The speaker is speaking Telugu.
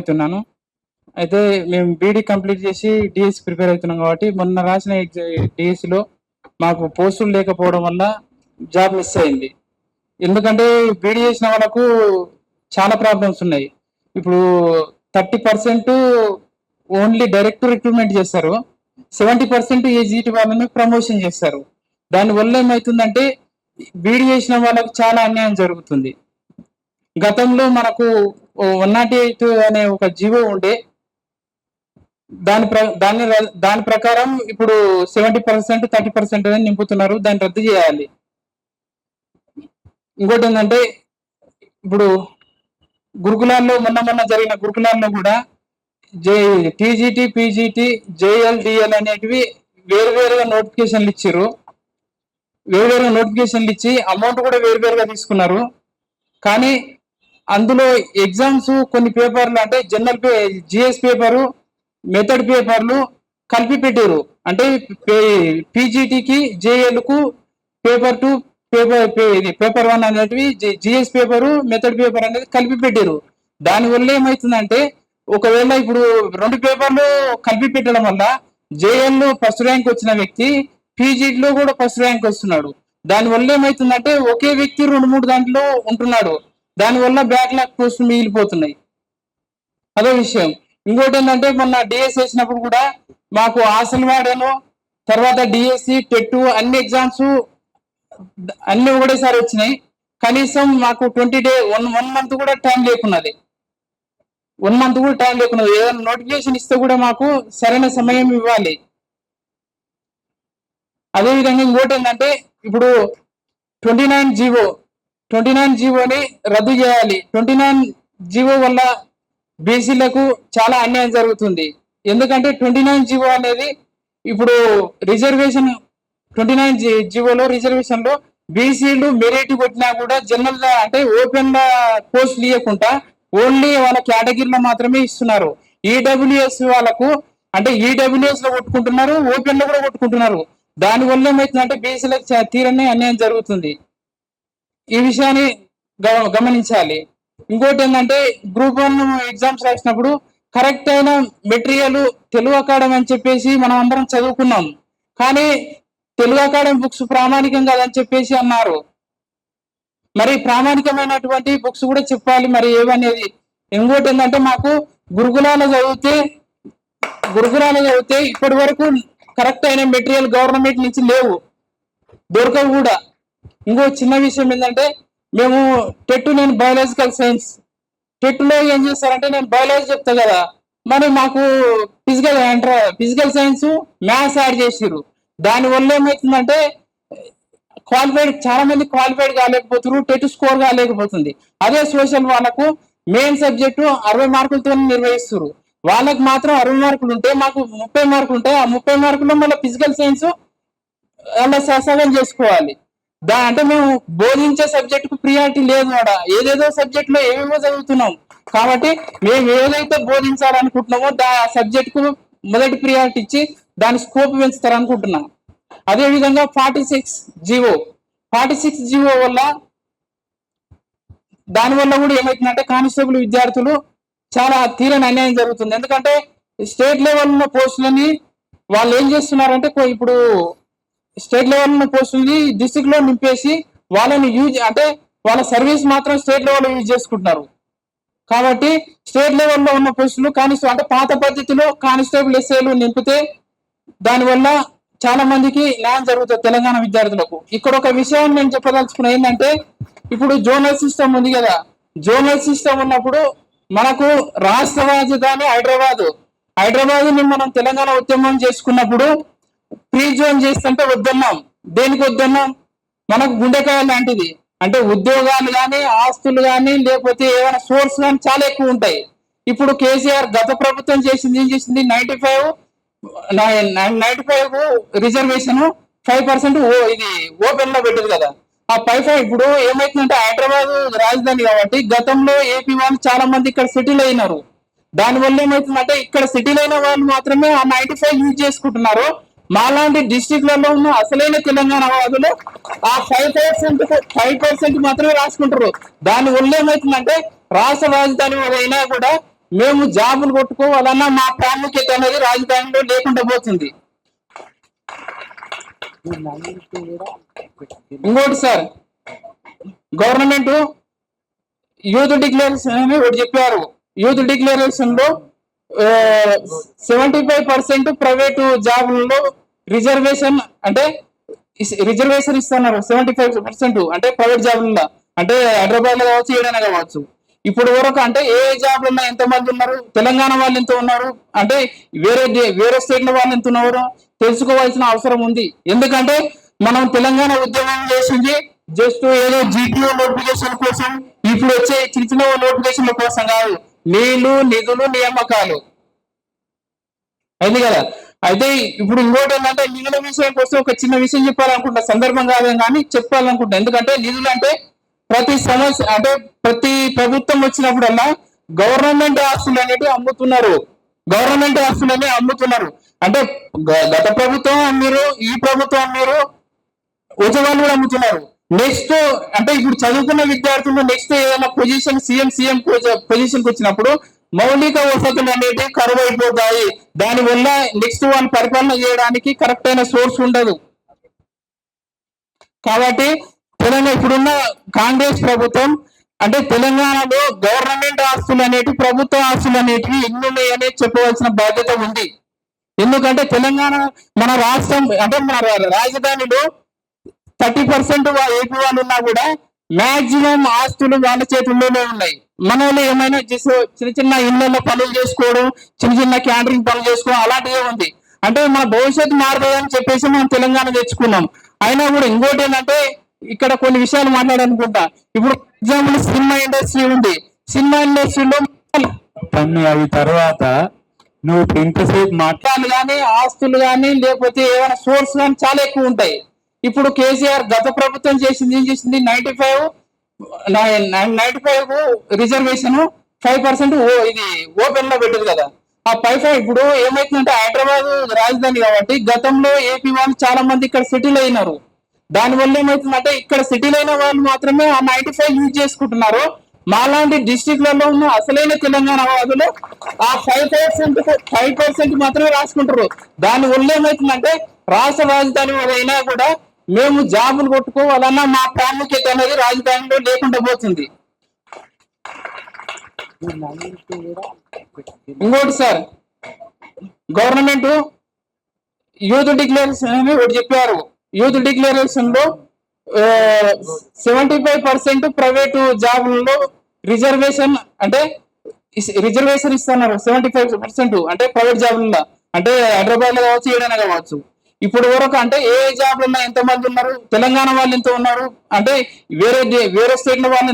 అవుతున్నాను. అయితే మేము బీడీ కంప్లీట్ చేసి డిఎస్ ప్రిపేర్ అవుతున్నాం కాబట్టి మొన్న రాసిన ఎగ్జామ్లో మాకు పోస్టులు లేకపోవడం వల్ల జాబ్ మిస్ అయింది. ఎందుకంటే బీడీ చేసిన వాళ్ళకు చాలా ప్రాబ్లమ్స్ ఉన్నాయి. ఇప్పుడు thirty percent only direct recruitment చేస్తారు. Seventy percent A G T వాళ్ళని ప్రమోషన్ చేస్తారు. దానివల్ల ఏమవుతుందంటే బీడీ చేసిన వాళ్ళకు చాలా అన్యాయం జరుగుతుంది. గతంలో మనకు వన్ నాట్ ఎయిట్ అనే ఒక జీవో ఉండే. దాని ప్ర దాని దాని ప్రకారం ఇప్పుడు సెవెంటీ పర్సెంట్ థర్టీ పర్సెంట్ అని నింపుతున్నారు. దాన్ని రద్దు చేయాలి. ఇంకోటి ఏంటంటే ఇప్పుడు గురుకులాల్లో మొన్న మొన్న జరిగిన గురుకులాల్లో కూడా J T G T P G T J L D L అనేటివి వేరు వేరుగా నోటిఫికేషన్లు ఇచ్చారు వేరువేరుగా నోటిఫికేషన్లు ఇచ్చి అమౌంట్ కూడా వేరువేరుగా తీసుకున్నారు. కానీ అందులో ఎగ్జామ్స్ కొన్ని పేపర్లు అంటే general pay G S paper method పేపర్లు కలిపి పెట్టారు అంటే పీజీటీకి జేఎల్కు paper two paper paper one అనేటివి G S paper method paper అనేది కలిపి పెట్టారు దానివల్ల ఏమవుతుందంటే ఒకవేళ ఇప్పుడు రెండు పేపర్లు కలిపి పెట్టడం వల్ల జేఎల్లో ఫస్ట్ ర్యాంక్ వచ్చిన వ్యక్తి పీజీలో కూడా ఫస్ట్ ర్యాంక్ వస్తున్నాడు. దానివల్ల ఏమవుతుందంటే ఒకే వ్యక్తి రెండు మూడు దాంట్లో ఉంటున్నాడు. దానివల్ల బ్యాక్లాగ్ పోస్టులు మిగిలిపోతున్నాయి. అదే విషయం. ఇంకోటి ఏంటంటే మొన్న డిఎస్ వేసినప్పుడు కూడా మాకు ఆసల్వాడను తర్వాత డిఎస్సి టెట్ అన్ని ఎగ్జామ్స్ అన్ని ఒకటేసారి వచ్చినాయి. కనీసం మాకు twenty day one one month కూడా టైం లేకున్నది. వన్ మంత్ కూడా టైం లేకున్నది. ఏదైనా నోటిఫికేషన్ ఇస్తే కూడా మాకు సరైన సమయం ఇవ్వాలి. అదేవిధంగా ఇంకోటి ఏంటంటే ఇప్పుడు twenty nine G O twenty nine జీవోని రద్దు చేయాలి. ట్వంటీ నైన్ జీవో వల్ల బీసీలకు చాలా అన్యాయం జరుగుతుంది. ఎందుకంటే ట్వంటీ నైన్ జీవో అనేది ఇప్పుడు రిజర్వేషన్ ట్వంటీ నైన్ జీవోలో రిజర్వేషన్లో బీసీలు మెరిట్ కొట్టినా కూడా జనరల్ అంటే ఓపెన్ పోస్టులు ఇవ్వకుండా ఓన్లీ వాళ్ళ కేటగిరీలో మాత్రమే ఇస్తున్నారు. ఈడబ్ల్యూఎస్ వాళ్ళకు అంటే ఈడబ్ల్యూఎస్లో కొట్టుకుంటున్నారు ఓపెన్లో కూడా కొట్టుకుంటున్నారు. దాని వల్ల ఏమవుతుందంటే బీసీలకు తీరనే తీరని అన్యాయం జరుగుతుంది. ఈ విషయాన్ని గ- గమనించాలి. ఇంకోటి ఏంటంటే గ్రూప్ వన్ ఎగ్జామ్స్ రాసినప్పుడు కరెక్ట్ అయిన మెటీరియల్ తెలుగు అకాడమీ అని చెప్పేసి మనం అందరం చదువుకున్నాం. కానీ తెలుగు అకాడమీ బుక్స్ ప్రామాణికం కాదని చెప్పేసి అన్నారు. మరి ప్రామాణికమైనటువంటి బుక్స్ కూడా చెప్పాలి మరి ఏవనేది ఇంకోటి ఏంటంటే మాకు గురుకులాలు చదివితే గురుకులాలు చదివితే ఇప్పటి వరకు కరెక్ట్ అయిన మెటీరియల్ గవర్నమెంట్ నుంచి లేవు. దొరకవు కూడా. ఇంకో చిన్న విషయం ఏంటంటే మేము టెట్ నేను బయాలజికల్ సైన్స్. టెట్ ఏం చేస్తారంటే నేను బయాలజీ చెప్తా కదా మరి మాకు ఫిజికల్ అంటారా ఫిజికల్ సైన్స్ మ్యాథ్స్ యాడ్ చేసిర్రు. దాని వల్ల ఏమవుతుందంటే క్వాలిఫైడ్ చాలా మంది క్వాలిఫైడ్ కాలేకపోతున్నారు టెట్ స్కోర్ కాలేకపోతుంది. అదే సోషల్ వాళ్ళకు మెయిన్ సబ్జెక్టు అరవై మార్కులతో నిర్వహిస్తారు వాళ్ళకి మాత్రం అరవై మార్కులు ఉంటే మాకు ముప్పై మార్కులు ఉంటాయి. ఆ ముప్పై మార్కుల్లో మళ్ళీ ఫిజికల్ సైన్స్ అలా సహసగం చేసుకోవాలి. దా అంటే మేము బోధించే సబ్జెక్ట్కు ప్రియారిటీ లేదు మేడ ఏదేదో సబ్జెక్ట్లో ఏమేమో చదువుతున్నాం. కాబట్టి మేము ఏదైతే బోధించాలనుకుంటున్నామో దా సబ్జెక్ట్కు మొదటి ప్రియారిటీ ఇచ్చి దాని స్కోప్ పెంచుతారనుకుంటున్నాం. అదే విధంగా forty six G O forty six G O వల్ల దాని వల్ల కూడా ఏమవుతుందంటే కానిస్టేబుల్ విద్యార్థులు చాలా తీరని అన్యాయం జరుగుతుంది. ఎందుకంటే స్టేట్ లెవెల్ ఉన్న పోస్టులని వాళ్ళు ఏం చేస్తున్నారంటే ఇప్పుడు స్టేట్ లెవెల్ ఉన్న పోస్టుల్ని డిస్ట్రిక్ట్లో నింపేసి వాళ్ళని యూజ్ అంటే వాళ్ళ సర్వీస్ మాత్రం స్టేట్ లెవెల్ యూజ్ చేసుకుంటున్నారు. కాబట్టి స్టేట్ లెవెల్లో ఉన్న పోస్టులు కానిస్టేబుల్ అంటే పాత పద్ధతిలో కానిస్టేబుల్ ఎస్ఏలు నింపితే దానివల్ల చాలా మందికి న్యాయం జరుగుతుంది తెలంగాణ విద్యార్థులకు. ఇక్కడ ఒక విషయం నేను చెప్పదలుచుకున్న ఏంటంటే ఇప్పుడు జోనల్ సిస్టమ్ ఉంది కదా. జోనల్ సిస్టమ్ ఉన్నప్పుడు మనకు రాష్ట్ర రాజధాని హైదరాబాద్. హైదరాబాద్ని మనం తెలంగాణ ఉద్యమం చేసుకున్నప్పుడు ప్రీ జోన్ చేస్తుంటే వద్దన్నాం దేనికి వద్దన్నాం మనకు గుండెకాయ లాంటిది. అంటే ఉద్యోగాలు కానీ ఆస్తులు కానీ లేకపోతే ఏమైనా సోర్స్ కానీ చాలా ఎక్కువ ఉంటాయి. ఇప్పుడు కేసీఆర్ గత ప్రభుత్వం చేసింది ఏం చేసింది? Ninety five ninety five reservation five percent ఇది ఓపెన్లో పెట్టదు కదా. ఆ ఫైవ్ ఫైవ్ ఇప్పుడు ఏమైతుందంటే హైదరాబాద్ రాజధాని కాబట్టి గతంలో ఏపీ వాళ్ళు చాలా మంది ఇక్కడ సిటీలో అయినారు. దానివల్ల ఏమవుతుందంటే ఇక్కడ సిటీలో అయిన వాళ్ళు మాత్రమే ఆ నైన్టీ ఫైవ్ యూజ్ చేసుకుంటున్నారు. మాలాంటి డిస్టిక్లలో ఉన్న అసలైన తెలంగాణ వాదులు ఆ ఫైవ్ పర్సెంట్ ఫైవ్ పర్సెంట్ మాత్రమే రాసుకుంటారు. దాని వల్ల ఏమవుతుందంటే రాష్ట్ర రాజధాని అయినా కూడా మేము జాబులు కొట్టుకోవాలన్నా మా ప్రాముఖ్యత అనేది రాజధానిలో లేకుండా పోతుంది. ఇంకోటి సార్ గవర్నమెంట్ యూత్ డిక్లరేషన్ అని ఒకటి చెప్పారు. యూత్ డిక్లరేషన్లో సెవెంటీ ఫైవ్ పర్సెంట్ ప్రైవేటు జాబులలో రిజర్వేషన్ అంటే రిజర్వేషన్ ఇస్తున్నారు. సెవెంటీ ఫైవ్ పర్సెంట్ అంటే ప్రైవేట్ జాబులలో అంటే హైదరాబాద్లో కావచ్చు ఏడైనా కావచ్చు. ఇప్పుడు వరకు అంటే ఏ జాబ్లు ఉన్నా ఎంత మంది ఉన్నారు తెలంగాణ వాళ్ళు ఎంత ఉన్నారు అంటే వేరే వేరే స్టేట్ వాళ్ళు ఎంత ఉన్నారు తెలుసుకోవాల్సిన అవసరం ఉంది. ఎందుకంటే మనం తెలంగాణ ఉద్యమం చేసింది జస్ట్ ఏదో జీటీఓ నోటిఫికేషన్ కోసం ఇప్పుడు వచ్చే చిన్న చిన్న నోటిఫికేషన్ల కోసం కాదు. నీళ్ళు నిధులు నియామకాలు. అయింది కదా? అయితే ఇప్పుడు ఇంకోటి ఏంటంటే నిధుల విషయం కోసం ఒక చిన్న విషయం చెప్పాలనుకుంటా సందర్భం కాదే కానీ చెప్పాలనుకుంటా ఎందుకంటే నిధులు అంటే ప్రతి సమస్య అంటే ప్రతి ప్రభుత్వం వచ్చినప్పుడల్లా గవర్నమెంట్ ఆస్తులు అనేటివి అమ్ముతున్నారు. గవర్నమెంట్ ఆస్తులనే అమ్ముతున్నారు. అంటే గ- గత ప్రభుత్వం మీరు ఈ ప్రభుత్వం మీరు వచ్చే కూడా అమ్ముతున్నారు. నెక్స్ట్ అంటే ఇప్పుడు చదువుకున్న విద్యార్థులు నెక్స్ట్ ఏదైనా పొజిషన్ సీఎం సీఎం పొజిషన్ వచ్చినప్పుడు మౌలిక వసతులు అనేవి కరువు అయిపోతాయి దానివల్ల నెక్స్ట్ వాళ్ళు పరిపాలన చేయడానికి కరెక్ట్ అయిన సోర్స్ ఉండదు. కాబట్టి తెలంగాణ ఇప్పుడున్న కాంగ్రెస్ ప్రభుత్వం అంటే తెలంగాణలో గవర్నమెంట్ ఆస్తులు అనేటివి ప్రభుత్వ ఆస్తులు అనేటివి ఎన్ని ఉన్నాయని చెప్పవలసిన బాధ్యత ఉంది. ఎందుకంటే తెలంగాణ మన రాష్ట్రం అంటే మన రాజధానిలో థర్టీ పర్సెంట్ ఏపీ వాళ్ళు ఉన్నా కూడా మాక్సిమం ఆస్తులు వాళ్ళ చేతుల్లోనే ఉన్నాయి. మన ఏమైనా జస్ట్ చిన్న చిన్న ఇళ్ళల్లో పనులు చేసుకోవడం చిన్న చిన్న క్యాంటరింగ్ పనులు చేసుకోవడం అలాంటివే ఉంది. అంటే మన భవిష్యత్తు మారుతుందని చెప్పేసి మనం తెలంగాణ తెచ్చుకున్నాం. అయినా కూడా ఇంకోటి ఏంటంటే ఇక్కడ కొన్ని విషయాలు మాట్లాడాలనుకుంటా. ఇప్పుడు ఎగ్జాంపుల్ సినిమా ఇండస్ట్రీ ఉంది. సినిమా ఇండస్ట్రీలో పన్ను అవి తర్వాత నువ్వు ఇప్పుడు ఇంతసేపు మాట్లాడాలి కానీ ఆస్తులు కానీ లేకపోతే ఏమైనా సోర్స్ కానీ చాలా ఎక్కువ ఉంటాయి. ఇప్పుడు కేసీఆర్ గత ప్రభుత్వం చేసింది ఏం చేసింది? Ninety five ninety five reservation five percent ఇది ఓపెన్లో పెట్టదు కదా. ఆ పై ఫైవ్ ఇప్పుడు ఏమైతుందంటే హైదరాబాద్ రాజధాని కాబట్టి గతంలో ఏపీ వాళ్ళు చాలా మంది ఇక్కడ సెటిల్ అయినారు. దానివల్ల ఏమవుతుందంటే ఇక్కడ సెటిల్ అయిన వాళ్ళు మాత్రమే ఆ నైన్టీ ఫైవ్ యూజ్ చేసుకుంటున్నారు. మాలాంటి డిస్టిక్లలో ఉన్న అసలైన తెలంగాణ వాదులు ఆ ఫైవ్ పర్సెంట్ ఫైవ్ పర్సెంట్ మాత్రమే రాసుకుంటారు. దాని వల్ల ఏమవుతుందంటే రాష్ట్ర రాజధాని అయినా కూడా మేము జాబులు కొట్టుకోవాలన్నా మా ప్రాముఖ్యత అనేది రాజధానిలో లేకుండా పోతుంది. ఇంకోటి సార్ గవర్నమెంట్ యూత్ డిక్లరేషన్ అని ఒకటి చెప్పారు. యూత్ డిక్లరేషన్లో సెవెంటీ ఫైవ్ పర్సెంట్ ప్రైవేటు జాబులలో రిజర్వేషన్ అంటే రిజర్వేషన్ ఇస్తున్నారు. సెవెంటీ ఫైవ్ పర్సెంట్ అంటే ప్రైవేట్ జాబులలో. అంటే హైదరాబాద్లో కావచ్చు ఏడైనా కావచ్చు. ఇప్పుడు వరకు అంటే ఏ జాబ్లు ఉన్నా ఎంత మంది ఉన్నారు? తెలంగాణ వాళ్ళు ఎంత ఉన్నారు. అంటే వేరే వేరే స్టేట్లో వాళ్ళు